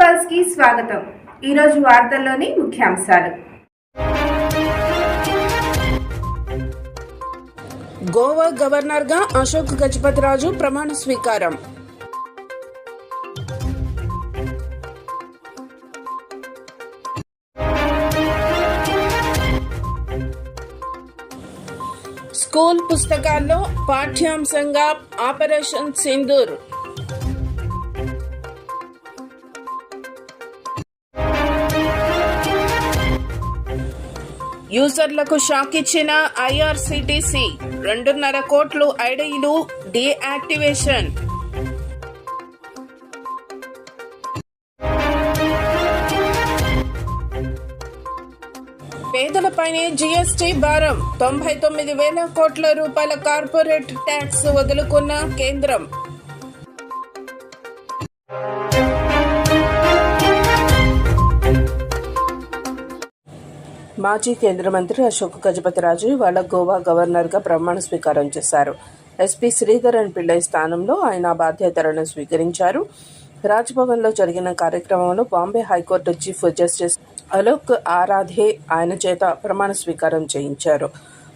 పల్స్కి స్వాగతం. ఈరోజు వార్తల్లోని ముఖ్యాంశాలు. గోవా గవర్నర్గా అశోక్ గజపతిరాజు ప్రమాణ స్వీకారం. స్కూల్ పుస్తకాల్లో పాఠ్యాంశంగా ఆపరేషన్ సింధూర్. యూజర్లకు షాక్ ఇచ్చిన ఐఆర్సిటిసి రెండున్నర కోట్లు ఐడీలు డీయాక్టివేషన్. పేదలపైనే జీఎస్టీ భారం తొంభై తొమ్మిది వేల కోట్ల రూపాయల కార్పొరేట్ ట్యాక్స్ వదులుకున్న కేంద్రం. మాజీ కేంద్ర మంత్రి అశోక్ గజపతిరాజు ఇవాళ గోవా గవర్నర్గా ప్రమాణ స్వీకారం చేశారు. ఎస్పీ శ్రీధరన్ పిళ్ళై స్థానంలో ఆయన బాధ్యతలను స్వీకరించారు. రాజ్భవన్లో జరిగిన కార్యక్రమంలో Bombay high court chief justice Alok Aradhe ఆయన చేత ప్రమాణ స్వీకారం చేయించారు.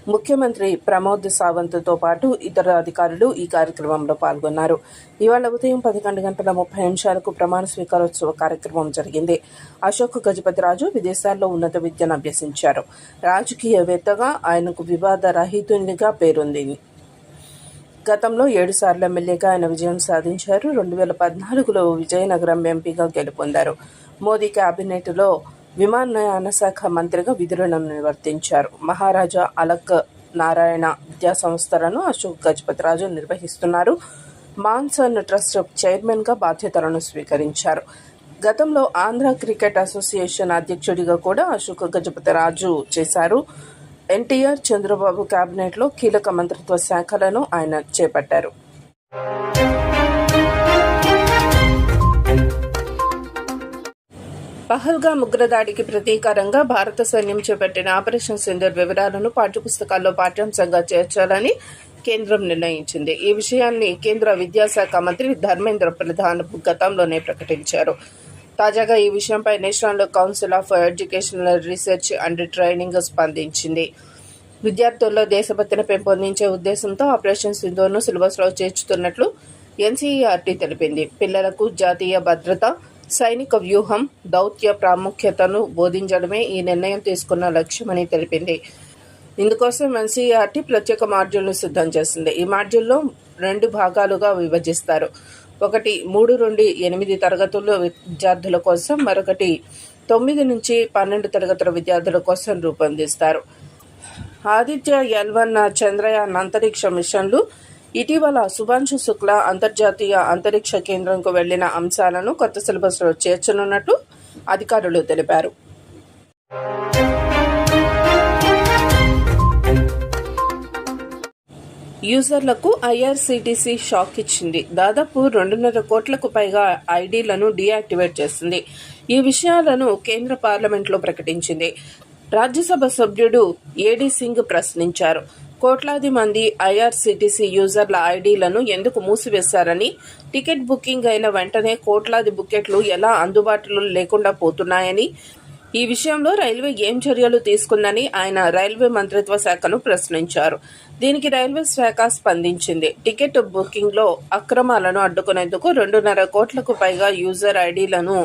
ముఖ్యమంత్రి ప్రమోద్ సావంత్తో పాటు ఇతర అధికారులు ఈ కార్యక్రమంలో పాల్గొన్నారు. ఇవాళ ఉదయం పదకొండు గంటల ముప్పై నిమిషాలకు ప్రమాణ స్వీకారోత్సవ కార్యక్రమం జరిగింది. అశోక్ గజపతిరాజు విదేశాల్లో ఉన్నత విద్యను అభ్యసించారు. రాజకీయవేత్తగా ఆయనకు వివాద రహితునిగా పేరుంది. గతంలో ఏడుసార్లు ఎమ్మెల్యేగా ఆయన విజయం సాధించారు. రెండు వేల పద్నాలుగులో విజయనగరం ఎంపీగా గెలుపొందారు. మోదీ క్యాబినెట్లో విమానయాన శాఖ మంత్రిగా విధులను నిర్వర్తించారు. మహారాజా అలక్ నారాయణ విద్యా సంస్థలను అశోక్ గజపతిరాజు నిర్వహిస్తున్నారు. మాన్సన్ ట్రస్ట్ చైర్మన్గా బాధ్యతలను స్వీకరించారు. గతంలో ఆంధ్ర క్రికెట్ అసోసియేషన్ అధ్యక్షుడిగా కూడా అశోక్ గజపతిరాజు చేశారు. ఎన్టీఆర్ చంద్రబాబు కేబినెట్లో కీలక మంత్రిత్వ శాఖలను ఆయన చేపట్టారు. పహల్గా ఉగ్రదాడికి ప్రతీకారంగా భారత సైన్యం చేపట్టిన ఆపరేషన్ సింధూర్ వివరాలను పాఠ్యపుస్తకాల్లో పాఠ్యాంశంగా చేర్చాలని కేంద్రం నిర్ణయించింది. ఈ విషయాన్ని కేంద్ర విద్యాశాఖ మంత్రి ధర్మేంద్ర ప్రధాన్ గతంలోనే ప్రకటించారు. తాజాగా ఈ విషయంపై national council of educational research and training స్పందించింది. విద్యార్థుల్లో దేశభక్తిని పెంపొందించే ఉద్దేశంతో ఆపరేషన్ సింధూర్ను సిలబస్లో చేర్చుతున్నట్లు ఎన్సీఈఆర్టీ తెలిపింది. పిల్లలకు జాతీయ భద్రత సైనిక వ్యూహం దౌత్య ప్రాముఖ్యతను బోధించడమే ఈ నిర్ణయం తీసుకున్న లక్ష్యమని తెలిపింది. ఇందుకోసం ఎన్సీఆర్టీ ప్రత్యేక మాడ్యూల్ను సిద్ధం చేసింది. ఈ మాడ్యూల్లో రెండు భాగాలుగా విభజిస్తారు. ఒకటి మూడు నుండి ఎనిమిది తరగతుల్లో విద్యార్థుల కోసం మరొకటి తొమ్మిది నుంచి పన్నెండు తరగతుల విద్యార్థుల కోసం రూపొందిస్తారు. ఆదిత్య ఎల్వన్ చంద్రయాన్ అంతరిక్ష మిషన్లు ఇటీవల శుభాంశు శుక్ల అంతర్జాతీయ అంతరిక్ష కేంద్రంకు వెళ్ళిన అంశాలను కొత్త సిలబస్లో చేర్చనున్నట్లు అధికారులు తెలిపారు. యూజర్లకు ఐఆర్సీటీసీ షాక్ ఇచ్చింది. దాదాపు రెండున్నర కోట్లకు పైగా ఐడీలను డీయాక్టివేట్ చేసింది ఈ విషయాలను కేంద్ర పార్లమెంట్లో ప్రకటించింది. రాజ్యసభ సభ్యుడు ఏడీ సింగ్ ప్రశ్నించారు. కోట్లాది మంది ఐఆర్సీటీసీ యూజర్ల ఐడీలను ఎందుకు మూసివేశారని టికెట్ బుకింగ్ అయిన వెంటనే కోట్లాది బుకెట్లు ఎలా అందుబాటులో లేకుండా పోతున్నాయని ఈ విషయంలో రైల్వే ఏం చర్యలు తీసుకుందని ఆయన రైల్వే మంత్రిత్వ శాఖను ప్రశ్నించారు. దీనికి రైల్వే శాఖ స్పందించింది. టికెట్ బుకింగ్లో అక్రమాలను అడ్డుకునేందుకు రెండున్నర కోట్లకు పైగా యూజర్ ఐడీలను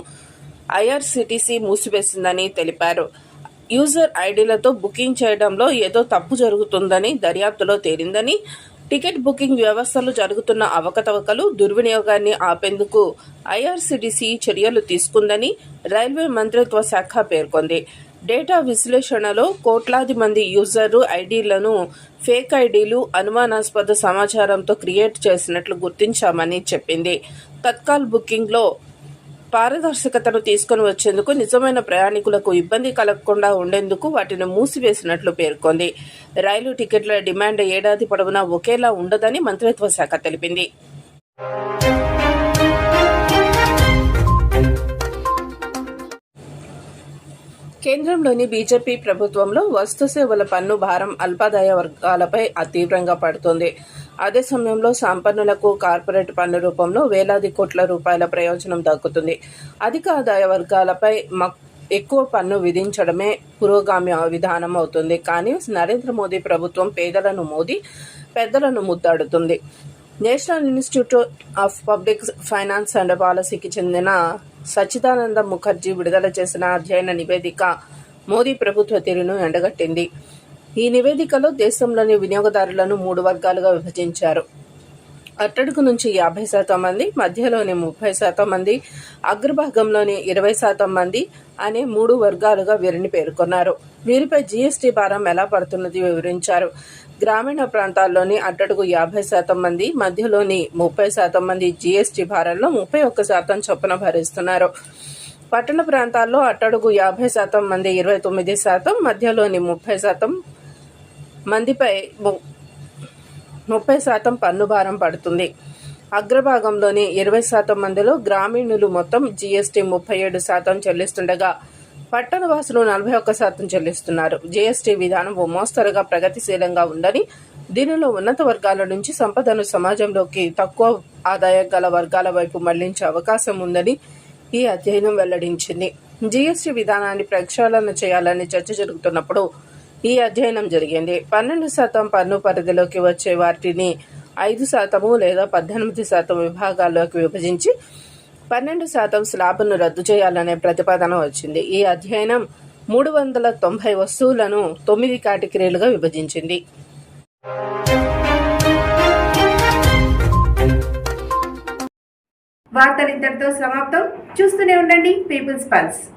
ఐఆర్సీటీసీ మూసివేసిందని తెలిపారు. యూజర్ ఐడీలతో బుకింగ్ చేయడంలో ఏదో తప్పు జరుగుతుందని దర్యాప్తులో తేలిందని టికెట్ బుకింగ్ వ్యవస్థలు జరుగుతున్న అవకతవకలు దుర్వినియోగాన్ని ఆపేందుకు ఐఆర్సీటీసీ చర్యలు తీసుకుందని రైల్వే మంత్రిత్వ శాఖ పేర్కొంది. డేటా విశ్లేషణలో కోట్లాది మంది యూజర్లు ఐడీలను ఫేక్ ఐడీలు అనుమానాస్పద సమాచారంతో క్రియేట్ చేసినట్లు గుర్తించామని చెప్పింది. తత్కాల్ బుకింగ్లో పారదర్శకతను తీసుకుని వచ్చేందుకు నిజమైన ప్రయాణికులకు ఇబ్బంది కలగకుండా ఉండేందుకు వాటిని మూసివేసినట్లు పేర్కొంది. రైలు టికెట్ల డిమాండ్ ఏడాది పొడవునా ఒకేలా ఉండదని మంత్రిత్వ శాఖ తెలిపింది. కేంద్రంలోని బీజేపీ ప్రభుత్వంలో వస్తు సేవల పన్ను భారం అల్పాదాయ వర్గాలపై తీవ్రంగా పడుతోంది. అదే సమయంలో సంపన్నులకు కార్పొరేట్ పన్ను రూపంలో వేలాది కోట్ల రూపాయల ప్రయోజనం దక్కుతుంది. అధిక ఆదాయ వర్గాలపై మక్- ఎక్కువ పన్ను విధించడమే పురోగామి విధానం అవుతుంది. కానీ నరేంద్ర మోదీ ప్రభుత్వం పేదలను మోదీ పెద్దలను ముద్దాడుతుంది. National institute of public finance and పాలసీకి చెందిన సచ్చిదానంద ముఖర్జీ విడుదల చేసిన అధ్యయన నివేదిక మోదీ ప్రభుత్వ తీరును ఎండగట్టింది. ఈ నివేదికలో దేశంలోని వినియోగదారులను మూడు వర్గాలుగా విభజించారు. అట్టడుగు నుంచి యాభై శాతం మంది మధ్యలోని ముప్పై శాతం మంది అగ్రభాగంలోని ఇరవై శాతం మంది అనే మూడు వర్గాలుగా వీరిని పేర్కొన్నారు. వీరిపై జీఎస్టీ భారం ఎలా పడుతున్నది వివరించారు. గ్రామీణ ప్రాంతాల్లోని అట్టడుగు యాభై శాతం మంది మధ్యలోని ముప్పై శాతం మంది జీఎస్టీ భారంలో ముప్పై ఒక్క శాతం చొప్పున భరిస్తున్నారు. పట్టణ ప్రాంతాల్లో అట్టడుగు యాభై శాతం మంది ఇరవై తొమ్మిది శాతం మధ్యలోని ముప్పై శాతం మందిపై ముప్పై శాతం పన్ను భారం పడుతుంది. అగ్రభాగంలోని ఇరవై శాతం మందిలో గ్రామీణులు మొత్తం జీఎస్టీ ముప్పై ఏడు శాతం చెల్లిస్తుండగా పట్టణవాసులు నలభై ఒక్క శాతం చెల్లిస్తున్నారు. జీఎస్టీ విధానం ఓ మోస్తరుగా ప్రగతిశీలంగా ఉందని దీనిలో ఉన్నత వర్గాల నుంచి సంపదను సమాజంలోకి తక్కువ ఆదాయం గల వర్గాల వైపు మళ్ళించే అవకాశం ఉందని ఈ అధ్యయనం వెల్లడించింది. జీఎస్టీ విధానాన్ని ప్రక్షాళన చేయాలని చర్చ జరుగుతున్నప్పుడు ఈ అధ్యయనం జరిగింది. పన్నెండు శాతం పన్ను పరిధిలోకి వచ్చే వాటిని ఐదు శాతము లేదా పద్దెనిమిది శాతం విభాగాల్లోకి విభజించి పన్నెండు శాతం స్లాబ్ను రద్దు చేయాలనే ప్రతిపాదన వచ్చింది. ఈ అధ్యయనం మూడు వందల తొంభై వస్తువులను తొమ్మిది కేటగిరీలుగా విభజించింది. వార్తలు ఇంతటితో సమాప్తం. చూస్తూనే ఉండండి. People's pulse.